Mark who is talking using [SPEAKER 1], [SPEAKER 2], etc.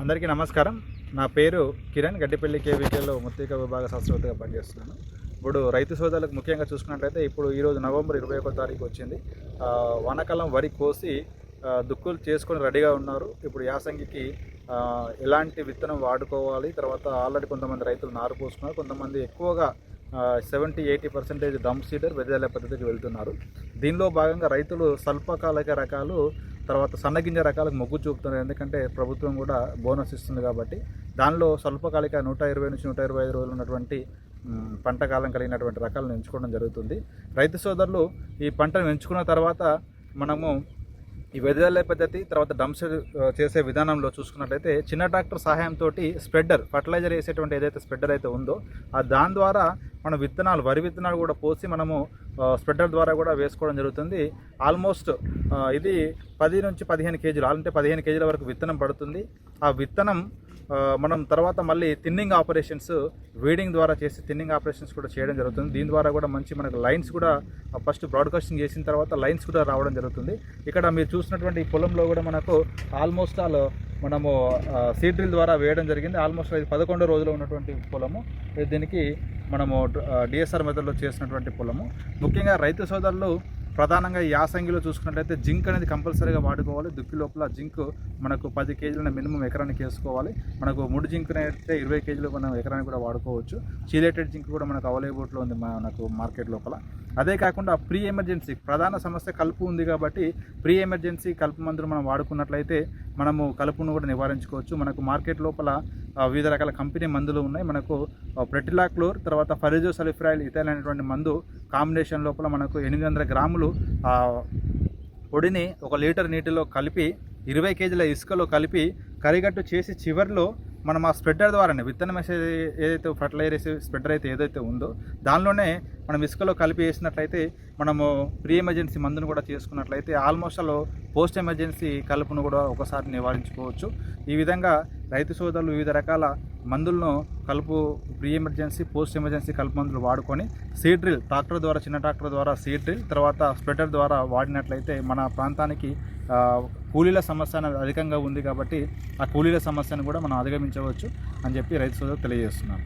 [SPEAKER 1] అందరికీ నమస్కారం. నా పేరు కిరణ్. గడ్డిపల్లి కేవీకేలో ముత్తిక విభాగ శాస్త్రవేత్తగా పనిచేస్తున్నాను. ఇప్పుడు రైతు సోదరులకు ముఖ్యంగా చూసుకున్నట్లయితే ఇప్పుడు ఈరోజు నవంబర్ ఇరవై ఒకటో తారీఖు వచ్చింది. ఆ, వానాకాలం వరి కోసి దుక్కులు చేసుకొని రెడీగా ఉన్నారు. ఇప్పుడు యాసంగికి ఎలాంటి విత్తనం వాడుకోవాలి? తర్వాత ఆల్రెడీ కొంతమంది రైతులు నారు పోసుకున్నారు. కొంతమంది ఎక్కువగా సెవెంటీ ఎయిటీ పర్సెంటేజ్ డంప్ సీడర్ వెదజల్లే పద్ధతికి వెళ్తున్నారు. దీనిలో భాగంగా రైతులు స్వల్పకాలిక రకాలు తర్వాత సన్నగింజ రకాలకు మొగ్గు చూపుతున్నారు. ఎందుకంటే ప్రభుత్వం కూడా బోనస్ ఇస్తుంది కాబట్టి దానిలో స్వల్పకాలిక నూట ఇరవై నుంచి నూట ఇరవై ఐదు రోజులు ఉన్నటువంటి పంట కాలం కలిగినటువంటి రకాలను ఎంచుకోవడం జరుగుతుంది. రైతు సోదరులు ఈ పంటను ఎంచుకున్న తర్వాత మనము ఈ వెదజల్లే పద్ధతి తర్వాత డంప్స్ చేసే విధానంలో చూసుకున్నట్లయితే చిన్న ట్రాక్టర్ సహాయంతో స్ప్రెడ్డర్ ఫర్టిలైజర్ వేసేటువంటి ఏదైతే స్ప్రెడ్డర్ అయితే ఉందో ఆ దాని ద్వారా మన విత్తనాలు వరి విత్తనాలు కూడా పోసి మనము స్ప్రెడ్డర్ ద్వారా కూడా వేసుకోవడం జరుగుతుంది. ఆల్మోస్ట్ ఇది పది నుంచి పదిహేను కేజీలు అంటే పదిహేను కేజీల వరకు విత్తనం పడుతుంది. ఆ విత్తనం మనం తర్వాత మళ్ళీ థిన్నింగ్ ఆపరేషన్స్ వీడింగ్ ద్వారా చేసి థిన్నింగ్ ఆపరేషన్స్ కూడా చేయడం జరుగుతుంది. దీని ద్వారా కూడా మంచి మనకు లైన్స్ కూడా ఫస్ట్ బ్రాడ్కాస్టింగ్ చేసిన తర్వాత లైన్స్ కూడా రావడం జరుగుతుంది. ఇక్కడ మీరు చూసినటువంటి పొలంలో కూడా మనకు ఆల్మోస్ట్ ఆల్ మనము సీడ్ డ్రిల్ ద్వారా వేయడం జరిగింది. ఆల్మోస్ట్ ఇది పదకొండో రోజులో ఉన్నటువంటి పొలము. దీనికి మనము డిఎస్ఆర్ మెథడ్లో చేసినటువంటి పొలము. ముఖ్యంగా రైతు సోదరులు ప్రధానంగా ఈ యాసంగిలో చూసుకున్నట్లయితే జింక్ అనేది కంపల్సరీగా వాడుకోవాలి. దుక్కి లోపల జింక్ మనకు పది కేజీల మినిమం ఎకరానికి వేసుకోవాలి. మనకు మూడు జింక్ అయితే ఇరవై కేజీలు మనం ఎకరానికి కూడా వాడుకోవచ్చు. చీలేటెడ్ జింక్ కూడా మనకు అవైలబుల్లో ఉంది మనకు మార్కెట్ లోపల. అదే కాకుండా ప్రీ ఎమర్జెన్సీ ప్రధాన సమస్య కలుపు ఉంది కాబట్టి ప్రీ ఎమర్జెన్సీ కలుపు మందులు మనం వాడుకున్నట్లయితే మనము కలుపును కూడా నివారించుకోవచ్చు. మనకు మార్కెట్ లోపల వివిధ రకాల కంపెనీ మందులు ఉన్నాయి. మనకు ప్రెటిలాక్లోర్ తర్వాత ఫరిజో సలిఫ్రాయిల్ ఇథైల్ అనేటువంటి మందు కాంబినేషన్ లోపల మనకు ఎనిమిది వందల గ్రాములు పొడిని ఒక లీటర్ నీటిలో కలిపి ఇరవై కేజీల ఇసుకలో కలిపి కరిగట్టు చేసి చివరిలో మనం ఆ స్ప్రెడర్ ద్వారానే విత్తనం వేసే ఏదైతే ఫర్టిలైజర్ స్ప్రెడర్ అయితే ఏదైతే ఉందో దానిలోనే మనం ఇసుకలో కలిపి వేసినట్లయితే మనము ప్రీ ఎమర్జెన్సీ మందును కూడా చేసుకున్నట్లయితే ఆల్మోస్ట్ అలో పోస్ట్ ఎమర్జెన్సీ కలుపును కూడా ఒకసారి నివారించుకోవచ్చు. ఈ విధంగా రైతు సోదరులు వివిధ రకాల మందులను కలుపు ప్రీ ఎమర్జెన్సీ పోస్ట్ ఎమర్జెన్సీ కలుపు మందులు వాడుకొని సీడ్ డ్రిల్ ట్రాక్టర్ ద్వారా చిన్న ట్రాక్టర్ ద్వారా సీడ్ డ్రిల్ తర్వాత స్ప్రెడర్ ద్వారా వాడినట్లయితే మన ప్రాంతానికి కూలీల సమస్య అనేది అధికంగా ఉంది కాబట్టి ఆ కూలీల సమస్యను కూడా మనం అధిగమించవచ్చు అని చెప్పి రైతు సోదరులు తెలియజేస్తున్నాను.